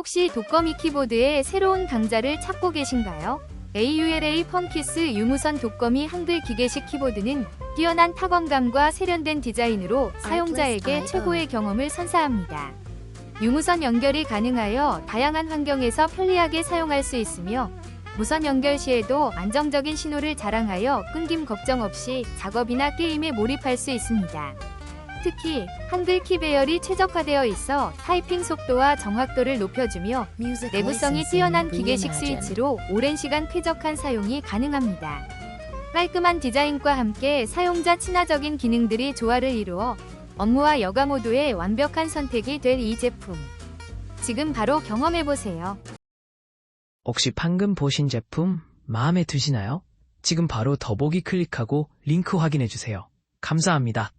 혹시 독거미 키보드의 새로운 강자를 찾고 계신가요? AULA 펑키스 유무선 독거미 한글 기계식 키보드는 뛰어난 타건감과 세련된 디자인으로 사용자에게. 최고의 경험을 선사합니다. 유무선 연결이 가능하여 다양한 환경에서 편리하게 사용할 수 있으며 무선 연결 시에도 안정적인 신호를 자랑하여 끊김 걱정 없이 작업이나 게임에 몰입할 수 있습니다. 특히 한글 키 배열이 최적화되어 있어 타이핑 속도와 정확도를 높여주며 내구성이 뛰어난 기계식. 스위치로 오랜 시간 쾌적한 사용이 가능합니다. 깔끔한 디자인과 함께 사용자 친화적인 기능들이 조화를 이루어 업무와 여가 모두의 완벽한 선택이 될 이 제품. 지금 바로 경험해보세요. 혹시 방금 보신 제품 마음에 드시나요? 지금 바로 더보기 클릭하고 링크 확인해주세요. 감사합니다.